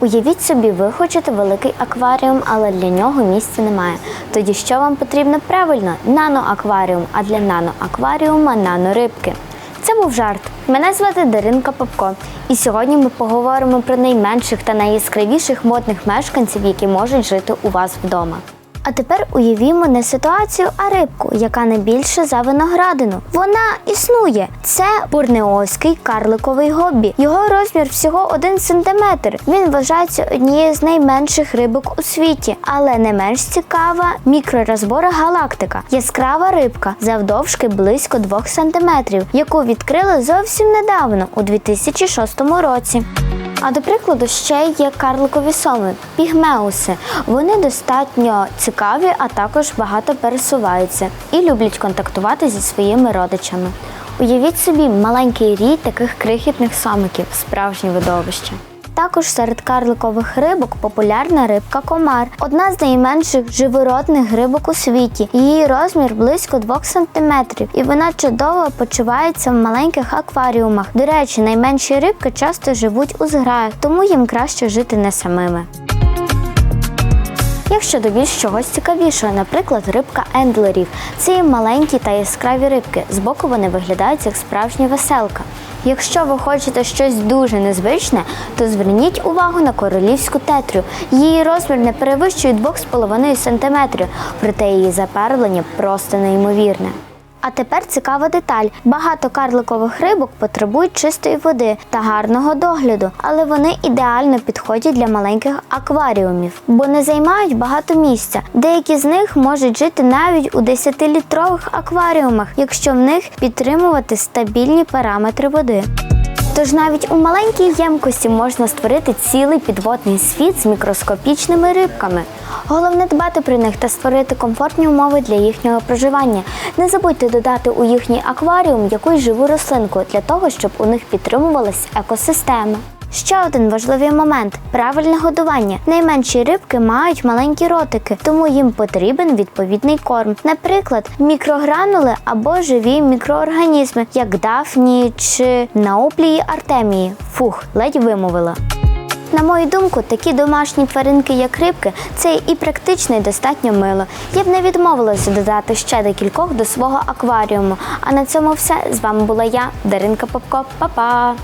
Уявіть собі, ви хочете великий акваріум, але для нього місця немає. Тоді що вам потрібно правильно? Наноакваріум, а для наноакваріума нанорибки. Це був жарт. Мене звати Даринка Попко, і сьогодні ми поговоримо про найменших та найяскравіших модних мешканців, які можуть жити у вас вдома. А тепер уявімо не ситуацію, а рибку, яка не більше за виноградину. Вона існує. Це бурнеоський карликовий гоббі. Його розмір всього 1 см. Він вважається однією з найменших рибок у світі, але не менш цікава мікророзбора галактика. Яскрава рибка завдовжки близько 2 см, яку відкрили зовсім недавно, у 2006 році. А до прикладу, ще є карликові соми, пігмеуси. Вони достатньо цікаві, а також багато пересуваються і люблять контактувати зі своїми родичами. Уявіть собі маленький рій таких крихітних сомиків, справжнє видовище. Також серед карликових рибок популярна рибка комар, одна з найменших живородних рибок у світі. Її розмір близько 2 см, і вона чудово почувається в маленьких акваріумах. До речі, найменші рибки часто живуть у зграях, тому їм краще жити не самими. Якщо до більш чогось цікавішого, наприклад, рибка ендлерів. Це є маленькі та яскраві рибки. Збоку вони виглядають як справжня веселка. Якщо ви хочете щось дуже незвичне, то зверніть увагу на королівську тетрю. Її розмір не перевищує 2,5 см, проте її заперлення просто неймовірне. А тепер цікава деталь: багато карликових рибок потребують чистої води та гарного догляду, але вони ідеально підходять для маленьких акваріумів, бо не займають багато місця. Деякі з них можуть жити навіть у 10-літрових акваріумах, якщо в них підтримувати стабільні параметри води. Тож навіть у маленькій ємкості можна створити цілий підводний світ з мікроскопічними рибками. Головне дбати про них та створити комфортні умови для їхнього проживання. Не забудьте додати у їхній акваріум якусь живу рослинку для того, щоб у них підтримувалась екосистема. Ще один важливий момент правильне годування. Найменші рибки мають маленькі ротики, тому їм потрібен відповідний корм. Наприклад, мікрогранули або живі мікроорганізми, як дафні чи науплії артемії. Фух, ледь вимовила. На мою думку, такі домашні тваринки, як рибки, це і практично, і достатньо мило. Я б не відмовилася додати ще декількох до свого акваріуму. А на цьому все з вами була я, Даринка Попко. Па-па!